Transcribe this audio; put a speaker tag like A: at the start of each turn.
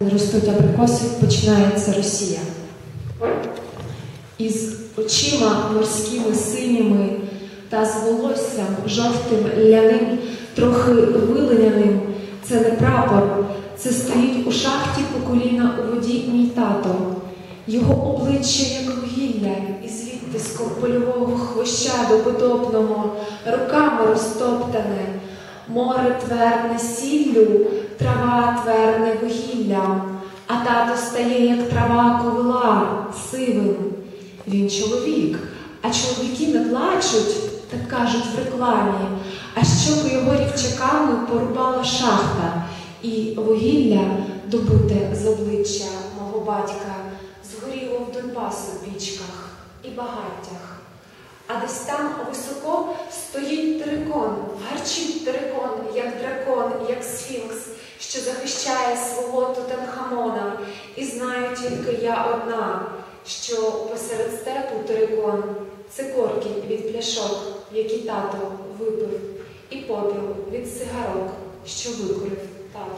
A: Ростуть абрикоси, починається Росія. Із очима морськими синіми та з волоссям жовтим ляним, трохи вилиняним. Це не прапор, це стоїть у шахті по коліна у воді мій тато. Його обличчя, як вугілля, і звідти польового хвоща до потопного, руками розтоптане. Море тверне сіллю, трава тверне вугіллям, а тато стає, як трава ковила, сивим. Він чоловік, а чоловіки не плачуть, так кажуть в рекламі, а щоки його рівчаками порубала шахта, і вугілля, добуте з обличчя мого батька, згоріло в Донбасу в пічках і багаттях. А десь там високо стоїть терикон, гарчить терикон, як дракон, як що захищає свого Тутанхамона. І знаю тільки я одна, що посеред степу терикон це корки від пляшок, які тато випив, і попіл від сигарок, що викурив тато.